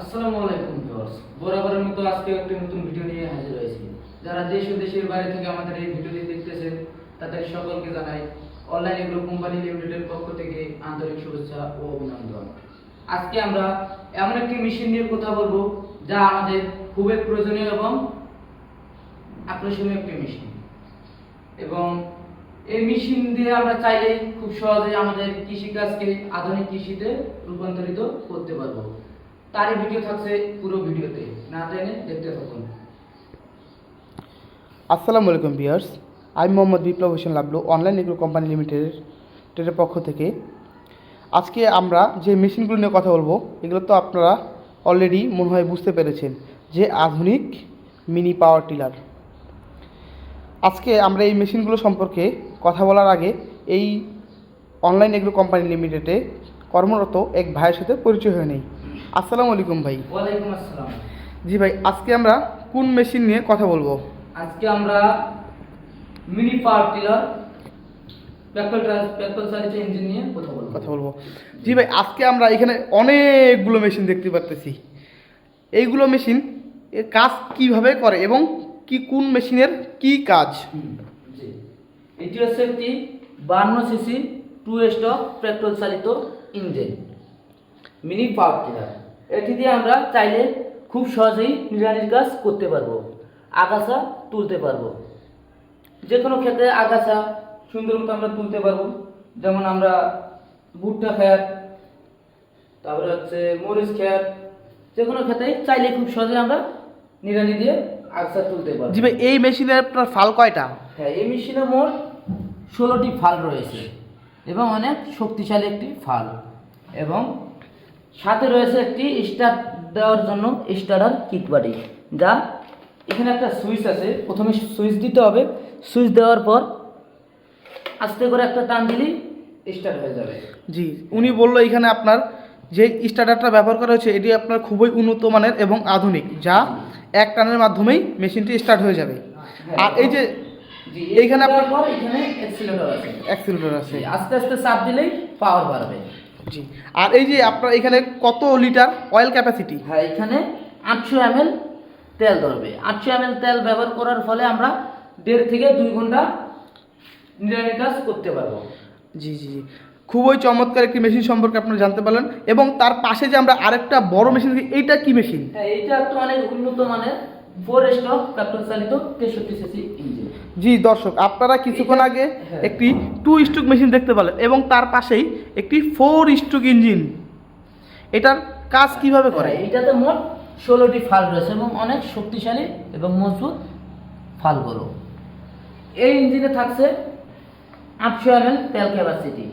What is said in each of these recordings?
আসসালামু আলাইকুম ভিউয়ার্স। বরাবরের মতো আজকে নতুন ভিডিও নিয়ে হাজির হয়েছি। যারা দেশ ও দেশের বাইরে থেকে আমাদের এই ভিডিওটি দেখতেছেন, তাদের সকলকে জানাই অনলাইন এগ্রো কোম্পানি লিমিটেডের পক্ষ থেকে আন্তরিক শুভেচ্ছা ও অভিনন্দন। আজকে আমরা এমন একটি মেশিন নিয়ে কথা বলব, যা আমাদের খুবই প্রয়োজনীয় এবং আকর্ষণীয় একটি মেশিন এবং এই মেশিন দিয়ে আমরা চাইলে খুব সহজে আমাদের কৃষিকাজকে আধুনিক কৃষিতে রূপান্তরিত করতে পারব। তারই ভিডিও থাকছে পুরো ভিডিওতে। না জেনে দেখতে থাকুন। আসসালামু আলাইকুম বিয়ার্স আমি Mohammad Biplob Hossain Lablu, online agro company লিমিটেডের পক্ষ থেকে। আজকে আমরা যে মেশিনগুলো নিয়ে কথা বলব, এগুলো তো আপনারা অলরেডি মনে হয় বুঝতে পেরেছেন, যে আধুনিক মিনি পাওয়ার টিলার আজকে আমরা এই মেশিনগুলো সম্পর্কে কথা বলার আগে এই অনলাইন এগ্রো কোম্পানি লিমিটেডে কর্মরত এক ভাইয়ের সাথে পরিচয় হয়ে নেই। আসসালামু আলাইকুম ভাই। ওয়ালাইকুম আসসালাম। জি ভাই আজকে আমরা কোন মেশিন নিয়ে কথা বলব? আজকে আমরা মিনি পাওয়ার টিলার কথা বলব। কথা বলব। জি ভাই আজকে আমরা এখানে অনেকগুলো মেশিন দেখতে পারতেছি। এইগুলো মেশিন এর কাজ কীভাবে করে এবং কি কোন মেশিনের কি কাজ? এটি হচ্ছে একটি বান্ন সিসি টু স্টক পেট্রোল চালিত ইঞ্জিন। মিনি পাওয়ার টিলার এটি দিয়ে আমরা চাইলে খুব সহজেই নিড়ানির কাজ করতে পারব আগাছা তুলতে পারব। যে কোনো ক্ষেত্রে আগাছা সুন্দর মতো আমরা তুলতে পারব। যেমন আমরা ভুট্টা খ্যাত তারপরে হচ্ছে মরিচ খ্যাত যে কোনো ক্ষেত্রে চাইলে খুব সহজে আমরা নিড়ানি দিয়ে আগাছা তুলতে পারব। জি ভাই এই মেশিনের আপনার ফাল কয়টা? হ্যাঁ এই মেশিনে মোট ষোলোটি ফাল রয়েছে এবং অনেক শক্তিশালী একটি ফাল এবং সাথে রয়েছে একটি স্টার্ট দেওয়ার জন্য স্টার্টার কিট বাড়ি যা এখানে একটা সুইচ আছে। প্রথমে সুইচ দিতে হবে। সুইচ দেওয়ার পর আস্তে করে একটা টান দিলেই স্টার্ট হয়ে যাবে। জি উনি বলল এখানে আপনার যে স্টার্টারটা ব্যবহার করা হয়েছে এটি আপনার খুবই উন্নত মানের এবং আধুনিক যা এক টানের মাধ্যমেই মেশিনটি স্টার্ট হয়ে যাবে। আর এই যে এইখানে আপনার- পর এখানে অ্যাক্সিলেটর আছে। অ্যাক্সিলেটর আছে। আস্তে আস্তে চাপ দিলেই পাওয়ার বাড়বে। জি। আর এই যে আপনার এখানে কত লিটার অয়েল ক্যাপাসিটি হ্যাঁ এখানে আটশো এম তেল ধরবে। আটশো এম তেল ব্যবহার করার ফলে আমরা দেড় থেকে দুই ঘণ্টা নিরানি কাজ করতে পারব। জি জি জি। খুবই চমৎকার একটি মেশিন সম্পর্কে আপনারা জানতে পারলেন। এবং তার পাশে যে আমরা আরেকটা বড় মেশিন এইটা কি মেশিন হ্যাঁ এইটা একটা অনেক উন্নত মানের ফোর স্টক পেট্রোল চালিত তেষট্টি সিসি ইঞ্জিন জি দর্শক আপনারা কিছুক্ষণ আগে হ্যাঁ। একটি টু স্ট্রোক মেশিন দেখতে পেলেন এবং তার পাশেই একটি ফোর স্ট্রোক ইঞ্জিন এটার কাজ কীভাবে করে? এটাতে মোট ষোলোটি ফাল রয়েছে এবং অনেক শক্তিশালী এবং মজবুত ফালগুলো এই ইঞ্জিনে থাকছে আটশো এম তেল ক্যাপাসিটি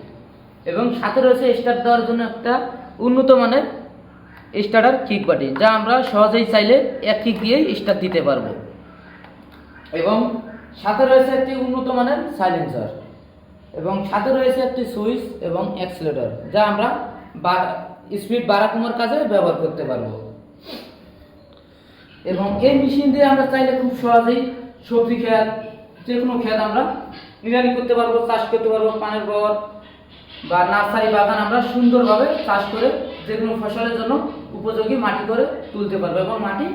এবং সাথে রয়েছে স্টার্ট দেওয়ার জন্য একটা উন্নত মানের স্টার্টার কিক বাটি যা আমরা সহজেই চাইলে এক কিক দিয়েই স্টার্ট দিতে পারব। এবং সাথে রয়েছে একটি উন্নত মানের সাইলেন্সার এবং সাথে রয়েছে একটি সুইচ এবং অ্যাক্সিলেটর যা আমরা স্পিড বাড়া কমার কাজে ব্যবহার করতে পারব। এবং এই মেশিন দিয়ে আমরা চাইলে খুব সহজেই সবজি খেত যে কোনো খেত আমরা নিরানি করতে পারব চাষ করতে পারব পানের বর বা নার্সারি বাগান আমরা সুন্দরভাবে চাষ করে যে কোনো ফসলের জন্য উপযোগী মাটি করে তুলতে পারব এবং মাটি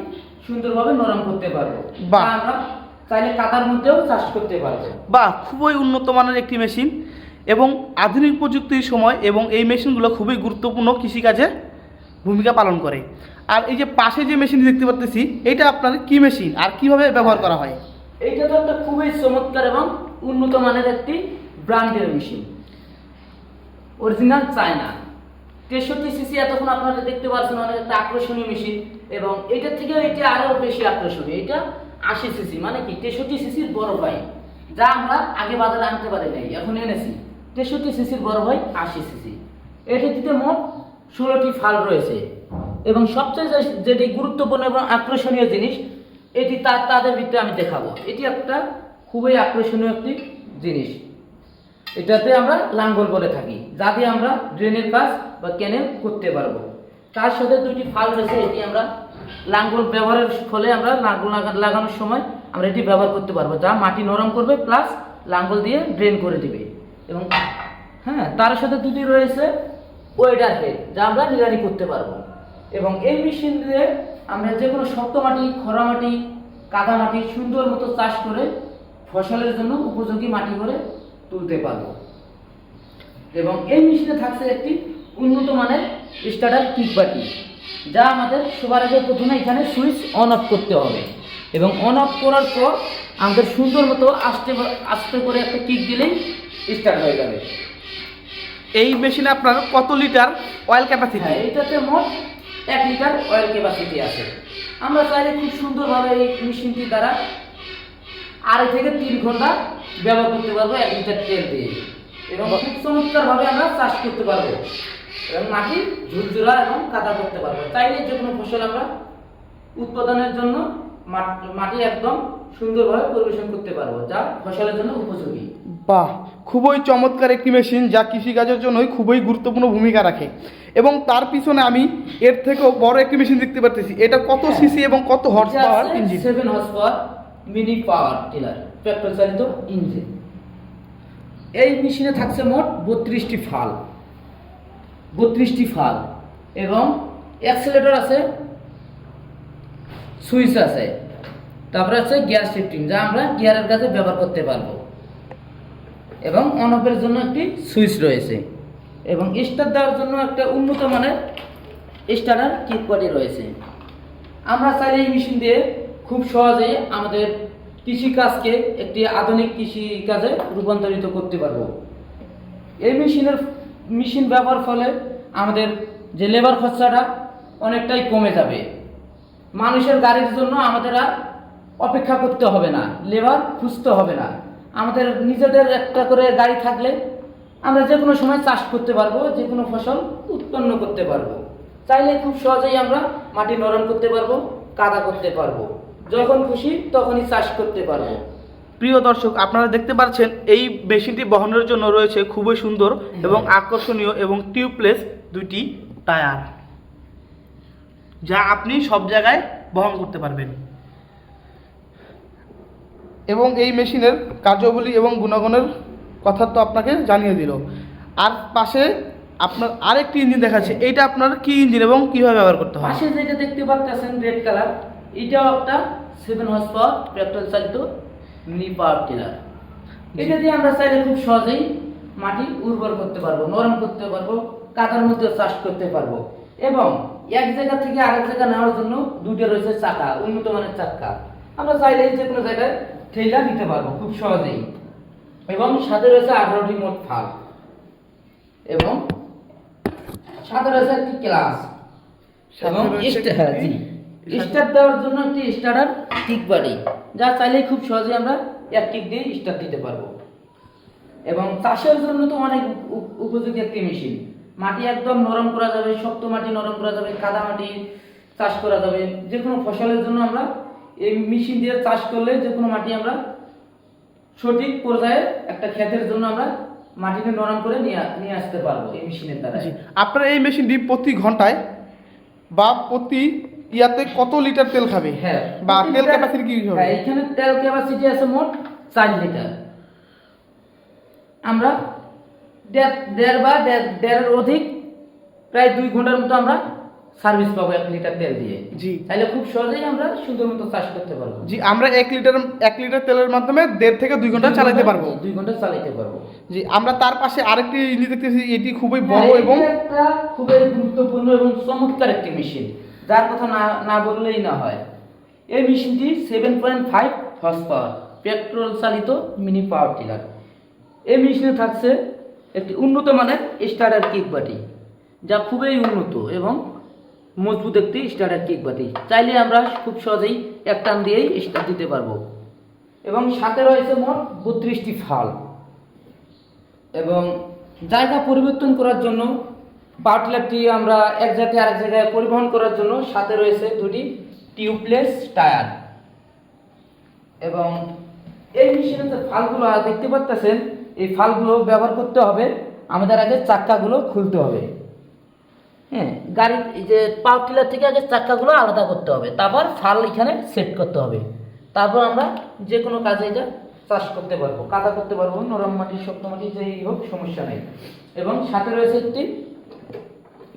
সুন্দরভাবে নরম করতে পারব। বা আমরা চাইলে কাদার মধ্যেও চাষ করতে পারব। বা খুবই উন্নত মানের একটি মেশিন এবং আধুনিক প্রযুক্তির সময় এবং এই মেশিনগুলো খুবই গুরুত্বপূর্ণ কৃষিকাজে ভূমিকা পালন করে। আর এই যে পাশে যে মেশিন দেখতে পাচ্ছি এটা আপনার কি মেশিন আর কীভাবে ব্যবহার করা হয়? এইটা তো একটা খুবই চমৎকার এবং উন্নত মানের একটি ব্র্যান্ডের মেশিন। Original China. তেষট্টি সিসি এতক্ষণ আপনারা দেখতে পাচ্ছেন অনেক একটা আকর্ষণীয় মেশিন এবং এটার থেকে এটা আরও বেশি আকর্ষণীয়। এটা আশি সিসি মানে কি? তেষট্টি সিসির বড় ভাই। যা আমরা আগে বাজারে আনতে পারি নাই, এখন এনেছি। তেষট্টি সিসির বড় ভাই, আশি সিসি। এটিতে মোট ষোলোটি ফাল রয়েছে। এবং সবচেয়ে যেটি গুরুত্বপূর্ণ এবং আকর্ষণীয় জিনিস, এটি তার তাদের ভিতরে আমি দেখাবো। এটি একটা খুবই আকর্ষণীয় একটি জিনিস। এটাতে আমরা লাঙ্গল বলে থাকি, যা দিয়ে আমরা ড্রেনের কাজ বা ক্যানেল করতে পারব। তার সাথে দুইটি ফাল রয়েছে, এটি আমরা লাঙ্গল ব্যবহারের ফলে আমরা লাঙ্গল লাগানোর সময় আমরা এটি ব্যবহার করতে পারব। যা মাটি নরম করবে প্লাস লাঙ্গল দিয়ে ড্রেন করে দিবে। এবং হ্যাঁ তার সাথে দুটি রয়েছে ওয়েডার হেড যা আমরা নিরানি করতে পারব। এবং এই মেশিন দিয়ে আমরা যে কোনো শক্ত মাটি, খরা মাটি, কাদা মাটি সুন্দর মতো চাষ করে ফসলের জন্য উপযোগী মাটি করে তুলতে পারব। এবং এই মেশিনে থাকছে একটি উন্নত মানের স্টার্টার কিকবাটি যা আমাদের সবার আগে প্রথমে এখানে সুইচ অন অফ করতে হবে। এবং অন অফ করার পর আমাদের সুন্দর মতো আস্তে আস্তে করে একটা কিক দিলেই স্টার্ট হয়ে যাবে। এই মেশিনে আপনার কত লিটার অয়েল ক্যাপাসিটি হ্যাঁ এটাতে মোট এক লিটার অয়েল ক্যাপাসিটি আছে। আমরা চাইলে খুব সুন্দরভাবে এই মেশিনটি দ্বারা আড়াই থেকে তিন ঘণ্টা ব্যবহার করতে পারব এক লিটার তেল দিয়ে। এবং খুব চমৎকারভাবে আমরা চাষ করতে পারব। এবং মাটি ঝুরঝুরা এবং কাদা করতে পারব। চাইলে যে কোনো ফসল আমরা উৎপাদনের জন্য মাটি একদম সুন্দরভাবে পরিবেশন করতে পারব যা ফসলের জন্য উপযোগী। বাহ খুবই চমৎকার একটি মেশিন যা কৃষিকাজের জন্যই খুবই গুরুত্বপূর্ণ ভূমিকা রাখে। এবং তার পিছনে আমি এর থেকেও বড় একটি মেশিন দেখতে পাচ্ছি এটা কত। সিসি এবং কত horse power engine seven horse power mini power tiller petrol চালিত ইঞ্জিন এই মেশিনে থাকছে মোট বত্রিশটি ফাল। বত্রিশটি ফাল। এবং অ্যাক্সেলেটর আছে সুইচ আছে, তারপরে আছে গিয়ার শিফটিং যা আমরা গিয়ারের কাছে ব্যবহার করতে পারব। এবং অন অফের জন্য একটি সুইচ রয়েছে। এবং স্টার দেওয়ার জন্য একটা উন্নত মানের স্টার্টার কিক বডি রয়েছে। আমরা চাইলে এই মেশিন দিয়ে খুব সহজেই আমাদের কৃষিকাজকে একটি আধুনিক কৃষি কাজে রূপান্তরিত করতে পারব। এই মেশিনের মেশিন ব্যবহার ফলে আমাদের যে লেবার খরচাটা অনেকটাই কমে যাবে। মানুষের গাড়ির জন্য আমাদের আর অপেক্ষা করতে হবে না, লেবার খুঁজতে হবে না। আমাদের নিজেদের একটা করে গাড়ি থাকলে আমরা যে কোনো সময় চাষ করতে পারব, যে কোনো ফসল উৎপন্ন করতে পারব। চাইলে খুব সহজেই আমরা মাটি নরম করতে পারব, কাদা করতে পারব। যখন খুশি তখনই চাষ করতে পারব। প্রিয় দর্শক আপনারা দেখতে পাচ্ছেন এই মেশিনটি বহনের জন্য রয়েছে খুবই সুন্দর এবং আকর্ষণীয় এবং টিউবলেস দুটি টায়ার যা আপনি সব জায়গায় বহন করতে পারবেন। এবং এই মেশিনের কার্যাবলী এবং গুণাগুণের কথা তো আপনাকে জানিয়ে দিল। আর পাশে আপনার আরেকটি ইঞ্জিন দেখাচ্ছে এইটা আপনার কি ইঞ্জিন এবং কীভাবে ব্যবহার করতে হয়? পাশে যেটা দেখতে পাচ্ছেন রেড কালার এটাও একটা সেভেন হর্স পাওয়ার পেট্রোল চালিত মিনি পাওয়ার টিলার এটা দিয়ে আমরা চাইলে খুব সহজেই মাটি উর্বর করতে পারব নরম করতে পারব কাদার মধ্যে চাষ করতে পারব। এবং এক জায়গা থেকে আরেক জায়গা নেওয়ার জন্য দুটো রয়েছে চাকা উন্নত মানের চাকা। আমরা চাইলে যে কোনো জায়গায় ঠেলা নিতে পারব খুব সহজেই। এবং সাথে রয়েছে আঠারোটি মোট ফাল এবং সাথে রয়েছে একটি ক্লাস। এবং হ্যাঁ, জি। স্টার্ট দেওয়ার জন্য একটি স্টার্টার কিক বাড়ি যা চাইলে খুব সহজে আমরা এক কিক দিয়ে স্টার্ট দিতে পারব। এবং চাষের জন্য তো অনেক উপ- উপযোগী একটি মেশিন। মাটি একদম নরম করা যাবে, শক্ত মাটি নরম করা যাবে, কাদা মাটি চাষ করা যাবে। যে কোনো ফসলের জন্য আমরা এই মেশিন দিয়ে চাষ করলে যে কোনো মাটি আমরা সঠিক পর্যায়ে একটা ক্ষেতের জন্য আমরা মাটিকে নরম করে নিয়ে নিয়ে আসতে পারব এই মেশিনের দ্বারা আপনার এই মেশিনটি প্রতি ঘন্টায় বা প্রতি ইয়াতে কত লিটার তেল খাবে? হ্যাঁ বা তেল ক্যাপাসিটি কি হবে? হ্যাঁ এখানে তেল ক্যাপাসিটি আছে মোট চার লিটার। আমরা দেড় দেড় বা দেড় দেড়ের অধিক প্রায় দুই ঘণ্টার মতো আমরা সার্ভিস পাবো এক লিটার তেল দিয়ে। জি। তাহলে খুব সহজেই আমরা সুন্দর মতো চাষ করতে পারব। জি আমরা এক লিটার এক লিটার তেলের মাধ্যমে দেড় থেকে দুই ঘণ্টা চালাতে পারব। দুই ঘণ্টা চালাতে পারব। জি আমরা তার পাশে আরেকটি ইঞ্জিন দেখতেছি এটি খুবই বড় হ্যাঁ, এবং একটা খুবই গুরুত্বপূর্ণ এবং চমৎকার একটি মেশিন যার কথা না না বললেই না হয়। এই মেশিনটি seven point five horse power petrol চালিত মিনি পাওয়ার টিলার এই মেশিনে থাকছে একটি উন্নত মানের স্টার্টার কিক বাটি, যা খুবই উন্নত এবং মজবুত একটি স্টার্টার কিক বাটি। চাইলে আমরা খুব সহজেই এক টান দিয়েই স্টার্ট দিতে পারব। এবং সাথে রয়েছে মোট বত্রিশটি ফাল। এবং জায়গা পরিবর্তন করার জন্য পাওয়ারটিলারটি আমরা এক জায়গা থেকে আরেক জায়গায় পরিবহন করার জন্য সাথে রয়েছে দুটি টিউবলেস টায়ার। এবং এই মেশিনে যে ফালগুলো দেখতে পাচ্ছেন এই ফালগুলো ব্যবহার করতে হবে। আমাদের আগে চাক্কাগুলো খুলতে হবে। হ্যাঁ গাড়ি এই যে পাওয়ার টিলার থেকে আগে চাক্কাগুলো আলাদা করতে হবে। তারপর ফাল এখানে সেট করতে হবে। তারপর আমরা যে কোনো কাজে এটা চাষ করতে পারব, কাদা করতে পারব, নরম মাটি, শক্ত মাটি, যেই হোক, সমস্যা নেই। এবং সাথে রয়েছে একটি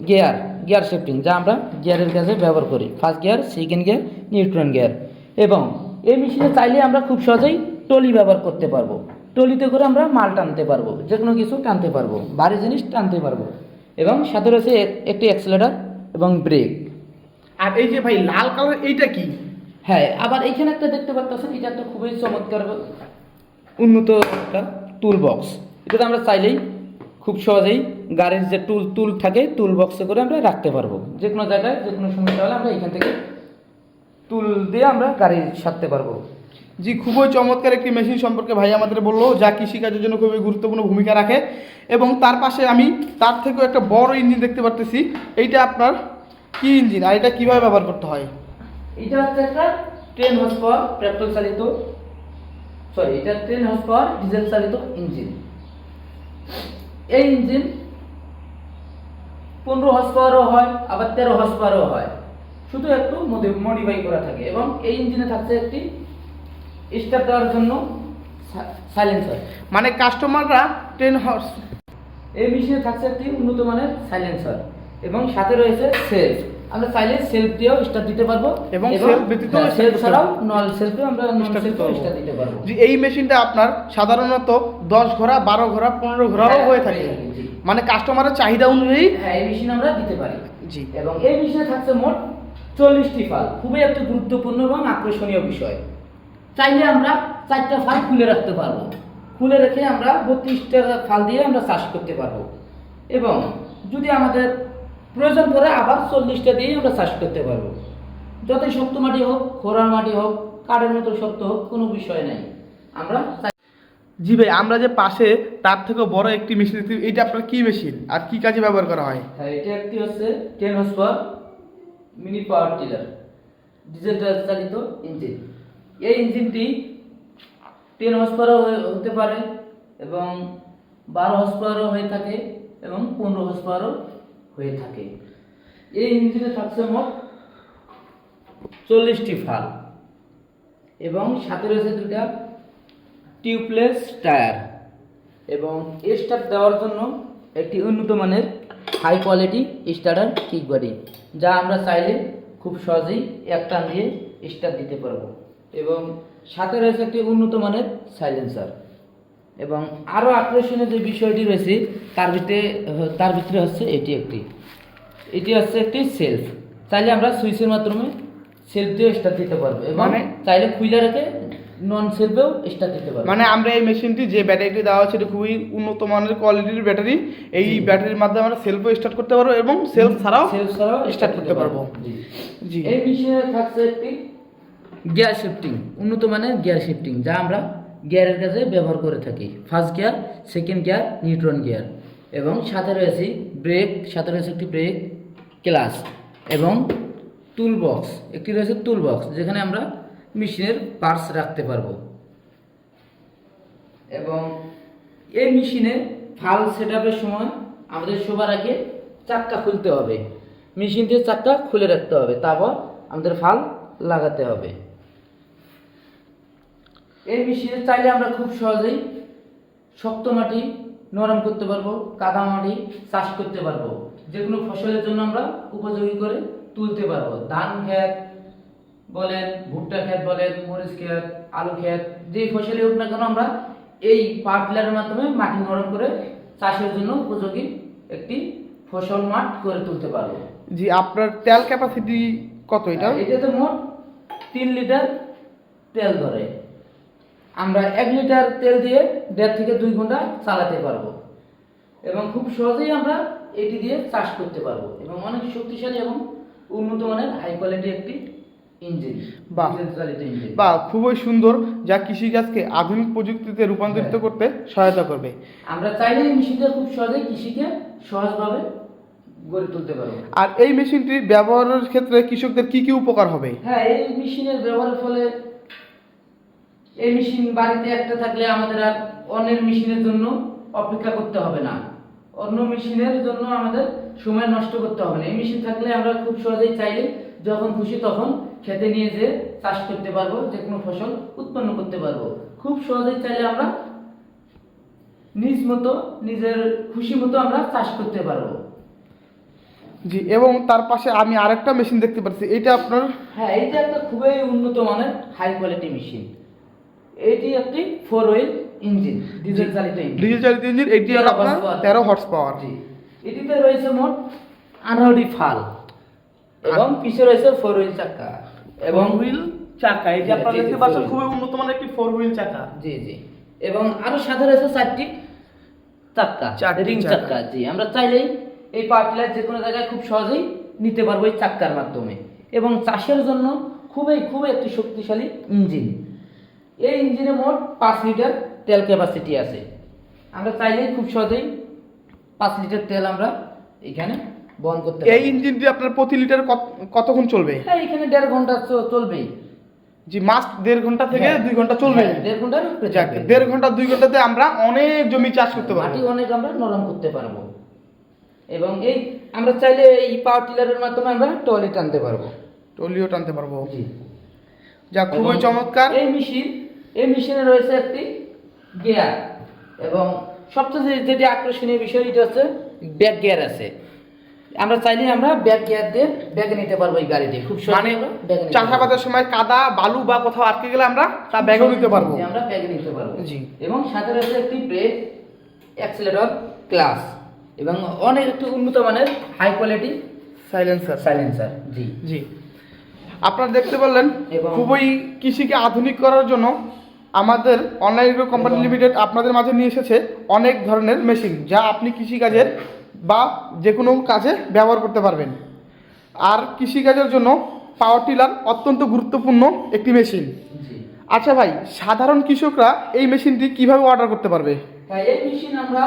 গিয়ার গিয়ার শিফটিং যা আমরা গিয়ারের কাজে ব্যবহার করি। First gear second gear neutron gear এবং এই মেশিনে চাইলে আমরা খুব সহজেই টলি ব্যবহার করতে পারব। টলিতে করে আমরা মাল টানতে পারব যে কোনো কিছু টানতে পারব ভারী জিনিস টানতে পারব। এবং সাথে রয়েছে একটি অ্যাক্সেলেটার এবং ব্রেক আর এই যে ভাই লাল কালার এইটা কি? হ্যাঁ আবার এইখানে একটা দেখতে পাচ্ছেন এটা একটা খুবই চমৎকার উন্নত একটা টুল বক্স এটাতে আমরা চাইলেই খুব সহজেই গাড়ির যে টুল টুল থাকে টুল বক্সে করে আমরা রাখতে পারব। যে কোনো জায়গায় যে কোনো সমস্যা হলে আমরা এখান থেকে টুল দিয়ে আমরা গাড়ি সারতে পারব। জি খুবই চমৎকার একটি মেশিন সম্পর্কে ভাই আমাদের বলল যা কৃষিকাজের জন্য খুবই গুরুত্বপূর্ণ ভূমিকা রাখে। এবং তার পাশে আমি তার থেকেও একটা বড় ইঞ্জিন দেখতে পারতেছি। এইটা আপনার কি ইঞ্জিন আর এটা কীভাবে ব্যবহার করতে হয়? এটা হচ্ছে একটা ট্রেন হর্স পাওয়ার পেট্রোল চালিত সরি এটা ট্রেন হর্স পাওয়ার ডিজেল চালিত ইঞ্জিন এই ইঞ্জিন পনেরো হসপাওয়ারও পাওয়ারও হয় আবার তেরো হসপাওয়ারও পাওয়ারও হয়। শুধু একটু মডিফাই করা থাকে এবং এই ইঞ্জিনে থাকছে একটি স্টার্ট দেওয়ার জন্য সাইলেন্সার মানে কাস্টমাররা টেন হর্স এই মেশিনে থাকছে একটি উন্নত মানের সাইলেন্সার এবং সাথে রয়েছে সেলফ আমরা চাইলে সেলফ দিয়েও স্টার দিতে পারব। এবং সেলফ ব্যতীত সেলফ ছাড়াও পারব। নল সেলফে আমরা করতে দিতে পারব। যে এই মেশিনটা আপনার সাধারণত দশ ঘোড়া বারো ঘোড়া পনেরো ঘোড়াও হ্যাঁ, হয়ে থাকে। হয়ে জি। মানে কাস্টমারের চাহিদা অনুযায়ী হ্যাঁ এই মেশিন আমরা দিতে পারি। জি। এবং এই মেশিনে থাকছে মোট চল্লিশটি ফাল খুবই একটা গুরুত্বপূর্ণ এবং আকর্ষণীয় বিষয়। চাইলে আমরা চারটা ফাল খুলে রাখতে পারব। খুলে রেখে আমরা বত্রিশটা ফাল দিয়ে আমরা চাষ করতে পারব। এবং যদি আমাদের প্রয়োজন পড়ে আবার চল্লিশটা দিয়েই আমরা চাষ করতে পারব। যতই শক্ত মাটি হোক খোরার মাটি হোক কাঠের মতো শক্ত হোক কোনো বিষয় নাই। আমরা জি ভাই আমরা যে পাশে তার থেকে বড় একটি মেশিন এইটা আপনার কি মেশিন আর কি কাজে ব্যবহার করা হয়? হ্যাঁ এটা একটি হচ্ছে ten horse power mini power tiller diesel চালিত ইঞ্জিন এই ইঞ্জিনটি টেন হর্স পাওয়ারও হতে পারে এবং বারো হর্স পাওয়ারও হয়ে থাকে এবং পনেরো হর্স পাওয়ারও হয়ে থাকে। এই ইঞ্জিনে থাকছে মোট চল্লিশটি ফাল। এবং সাথে রয়েছে দুটা টিউবলেস টায়ার। এবং স্টার দেওয়ার জন্য একটি উন্নত মানের high quality starter kick body যা আমরা চাইলে খুব সহজেই এক টান দিয়ে স্টার্ট দিতে পারব। এবং সাথে রয়েছে একটি উন্নত মানের সাইলেন্সার এবং আরও আকর্ষণীয় যে বিষয়টি রয়েছে তার ভিতরে তার ভিতরে হচ্ছে এটি একটি। এটি হচ্ছে একটি সেলফ চাইলে আমরা সুইচের মাধ্যমে সেলফ দিয়ে স্টার্ট দিতে পারব এবং মানে- চাইলে খুইলা রেখে নন সেলফেও স্টার্ট দিতে পারব। মানে আমরা এই মেশিনটি যে ব্যাটারিটি দেওয়া হচ্ছে এটা খুবই উন্নত মানের কোয়ালিটির ব্যাটারি এই ব্যাটারির মাধ্যমে আমরা সেলফও স্টার্ট করতে পারব এবং সেলফ ছাড়াও সেলফ ছাড়াও স্টার্ট করতে পারব। জি। জি। এই মেশিনে থাকছে একটি গিয়ার শিফটিং উন্নত মানের গিয়ার শিফটিং যা আমরা গিয়ারের কাজে ব্যবহার করে থাকি। First gear second gear neutron gear এবং সাথে রয়েছে ব্রেক সাথে রয়েছে একটি ব্রেক ক্লাস এবং টুল বক্স একটি রয়েছে টুল বক্স যেখানে আমরা মেশিনের পার্টস রাখতে পারব। এবং এই মেশিনে ফাল সেট সময় আমাদের সবার আগে চাক্কা খুলতে হবে। মেশিন দিয়ে চাক্কা খুলে রাখতে হবে, তারপর আমাদের ফাল লাগাতে হবে। এই মেশিনে চাইলে আমরা খুব সহজেই শক্ত মাটি নরম করতে পারব কাদা মাটি চাষ করতে পারব। যে কোনো ফসলের জন্য আমরা উপযোগী করে তুলতে পারব। ধান ক্ষেত বলেন ভুট্টা ক্ষেত বলেন মরিচ ক্ষেত আলু ক্ষেত যেই ফসলই হোক না কেন আমরা এই পাটলারের মাধ্যমে মাটি নরম করে চাষের জন্য উপযোগী একটি ফসল মাঠ করে তুলতে পারব। জি আপনার তেল ক্যাপাসিটি কত এটা? এটাতে মোট তিন লিটার তেল ধরে। আমরা এক লিটার তেল দিয়ে দেড় থেকে দুই ঘণ্টা চালাতে পারব। এবং খুব সহজেই আমরা এটি দিয়ে চাষ করতে পারব। এবং অনেক শক্তিশালী এবং উন্নত মানের হাই কোয়ালিটি একটি ইঞ্জিন বা খুবই সুন্দর। যা কৃষিকাজকে আধুনিক প্রযুক্তিতে রূপান্তরিত হ্যাঁ। করতে সহায়তা করবে। আমরা চাইলে মেশিনটা খুব সহজেই কৃষিকে সহজভাবে গড়ে তুলতে পারব। আর এই মেশিনটি ব্যবহারের ক্ষেত্রে কৃষকদের কি কি উপকার হবে? হ্যাঁ এই মেশিনের ব্যবহারের ফলে এই মেশিন বাড়িতে একটা থাকলে আমাদের আর অন্যের মেশিনের জন্য অপেক্ষা করতে হবে না। অন্য মেশিনের জন্য আমাদের সময় নষ্ট করতে হবে না। এই মেশিন থাকলে আমরা খুব সহজেই চাইলে যখন খুশি তখন খেতে নিয়ে যে চাষ করতে পারব যে কোনো ফসল উৎপন্ন করতে পারব। খুব সহজেই চাইলে আমরা নিজ মতো নিজের খুশি মতো আমরা চাষ করতে পারব। জি এবং তার পাশে আমি আরেকটা মেশিন দেখতে পাচ্ছি। এটা আপনার? হ্যাঁ এইটা একটা খুবই উন্নত মানের হাই কোয়ালিটি মেশিন এটি একটি ফোর হুইল ইঞ্জিন ডিজেল চালিত ইঞ্জিন ডিজেল চালিত ইঞ্জিন এটি আপনার তেরো হর্স পাওয়ার জি এটিতে রয়েছে মোট আঠারোটি ফাল। এবং পিছে রয়েছে ফোর হুইল চাকা। এবং হুইল চাকা হ্যাঁ, আপনারা দেখতে পাচ্ছেন খুবই উন্নত মানের একটি ফোর হুইল চাকা। জি জি। এবং আরও সাথে রয়েছে চারটি চাক্কা চারটি রিং চাকা। জি। আমরা চাইলেই এই পাওয়ার যে কোনো জায়গায় খুব সহজেই নিতে পারব এই চাক্কার মাধ্যমে। এবং চাষের জন্য খুবই খুবই একটি শক্তিশালী ইঞ্জিন এই ইঞ্জিনে মোট পাঁচ লিটার তেল ক্যাপাসিটি আছে। আমরা চাইলেই খুব সহজেই পাঁচ লিটার তেল আমরা এখানে বহন করতে এই। ইঞ্জিনটি আপনার প্রতি লিটার কত- কতক্ষণ চলবে? হ্যাঁ এখানে দেড় ঘণ্টা চলবেই। জি মাস্ট দেড় ঘণ্টা থেকে হ্যাঁ। দুই ঘণ্টা চলবে। হ্যাঁ, দেড় ঘণ্টার দেড় ঘণ্টা দুই ঘন্টাতে আমরা অনেক জমি চাষ করতে পারব। মাটি অনেক আমরা নরম করতে পারব। এবং এই আমরা চাইলে এই পাওয়ার টিলারের মাধ্যমে আমরা টলি টানতে পারব। টলিও টানতে পারব। জি। যা খুবই চমৎকার। এই মেশিন এই মেশিনে রয়েছে একটি গিয়ার এবং সবচেয়ে যেটি আকর্ষণীয় বিষয় এটা হচ্ছে ব্যাক গিয়ার আছে। আমরা চাইলে আমরা ব্যাক গিয়ার দিয়ে ব্যাগে নিতে পারব এই গাড়িটি। খুব মানে ব্যাগে চাষাবাদের সময় কাদা বালু বা কোথাও আটকে গেলে আমরা তা ব্যাগও নিতে পারব। আমরা ব্যাগে নিতে পারব। জি। এবং সাথে রয়েছে একটি ব্রেক অ্যাক্সিলেটর ক্লাস এবং অনেক একটি উন্নত মানের হাই কোয়ালিটি সাইলেন্সার সাইলেন্সার জি। জি। আপনারা দেখতে পারলেন খুবই কৃষিকে আধুনিক করার জন্য আমাদের অনলাইন এগ্রো কোম্পানি লিমিটেড আপনাদের মাঝে নিয়ে এসেছে অনেক ধরনের মেশিন যা আপনি কৃষিকাজের বা যে কোনো কাজে ব্যবহার করতে পারবেন। আর কৃষিকাজের জন্য পাওয়ার টিলার অত্যন্ত গুরুত্বপূর্ণ একটি মেশিন। আচ্ছা ভাই সাধারণ কৃষকরা এই মেশিনটি কীভাবে অর্ডার করতে পারবে? এই মেশিন আমরা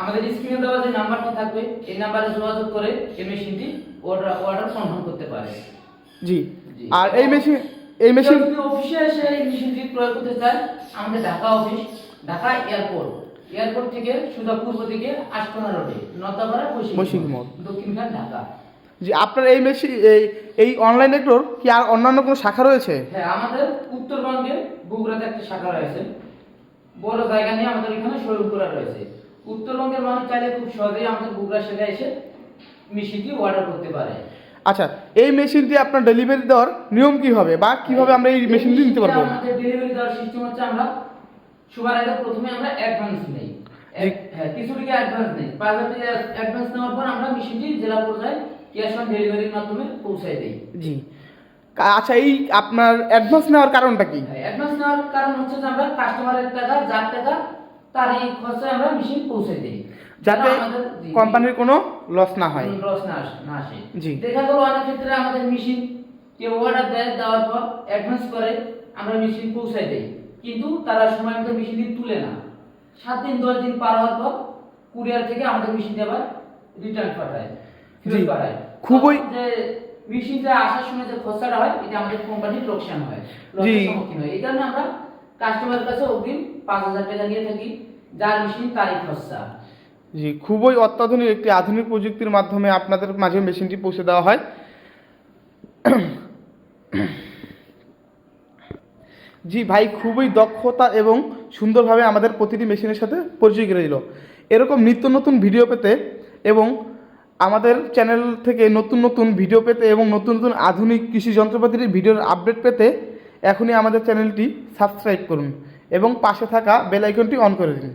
আমাদের স্ক্রিনে দেওয়া যে নাম্বারটি থাকবে এই নাম্বারে যোগাযোগ করে এই মেশিনটি অর্ডার অর্ডার কনফার্ম করতে পারে। জি। আর এই মেশিন এই মেশিন অফিসে এসে এই মেশিনটি প্রয়োগ করতে চায় আমাদের Dhaka office Dhaka airport airport থেকে সুদা পূর্ব দিকে আশকোনা রোডে নতাপাড়া মোড়। দক্ষিণখান ঢাকা। যে আপনার এই মেশিন এই এই অনলাইন এগ্রোর কি আর অন্যান্য কোনো শাখা রয়েছে? হ্যাঁ আমাদের উত্তরবঙ্গে বগুড়াতে একটা শাখা রয়েছে। বড় জায়গা নিয়ে আমাদের এখানে শোরুম করা রয়েছে। উত্তরবঙ্গের মানুষ চাইলে খুব সহজেই আমাদের বগুড়া শাখায় এসে মেশিনটি অর্ডার করতে পারে। আচ্ছা এই মেশিনটি আপনার ডেলিভারি দেওয়ার নিয়ম কি হবে? বা কীভাবে আমরা এই মেশিনটি নিতে পারব? আমাদের ডেলিভারি দেওয়ার সিস্টেম হচ্ছে আমরা সবার আগে প্রথমে আমরা অ্যাডভান্স নেই। হ্যাঁ কিছু টাকা অ্যাডভান্স নেই। পাঁচ হাজার টাকা অ্যাডভান্স নেওয়ার পর আমরা মেশিনটি জেলা পর্যায়ে ক্যাশ অন ডেলিভারির মাধ্যমে পৌঁছায় দিই। জি। আচ্ছা এই আপনার অ্যাডভান্স নেওয়ার কারণটা কি? অ্যাডভান্স নেওয়ার কারণ হচ্ছে যে আমরা কাস্টমারের টাকা যার টাকা তার এই খরচায় আমরা মেশিন পৌঁছে দিই। যাতে। কোম্পানির কোনো লস না হয় লস না আস- জি। দেখা গেল অনেক ক্ষেত্রে আমাদের মেশিন কেউ অর্ডার দেয় দেওয়ার পর অ্যাডভান্স করে আমরা মেশিন পৌঁছাই দেই কিন্তু তারা সময় মতো মেশিনটি তুলে না সাত দিন দশ দিন পার হওয়ার পর কুরিয়ার থেকে আমাদের মেশিনটি আবার রিটার্ন পাঠায় ফেরত। পাঠায় খুবই- যে মেশিনটা আসার সময় যে খরচাটা হয় এটা আমাদের কোম্পানির লোকসান হয় জি। সম্মুখীন হয় এই কারণে আমরা কাস্টমারের কাছে অগ্রিম পাঁচ হাজার টাকা নিয়ে থাকি যার মেশিন তারই খরচা জি খুবই অত্যাধুনিক একটি আধুনিক প্রযুক্তির মাধ্যমে আপনাদের মাঝে মেশিনটি পৌঁছে দেওয়া হয়। জি ভাই, খুবই দক্ষতা এবং সুন্দরভাবে আমাদের প্রতিটি মেশিনের সাথে পরিচয় করে দিল। এরকম নিত্য নতুন ভিডিও পেতে এবং আমাদের চ্যানেল থেকে নতুন নতুন ভিডিও পেতে এবং নতুন নতুন আধুনিক কৃষি যন্ত্রপাতির ভিডিওর আপডেট পেতে এখনই আমাদের চ্যানেলটি সাবস্ক্রাইব করুন এবং পাশে থাকা বেল আইকনটি অন করে দিন।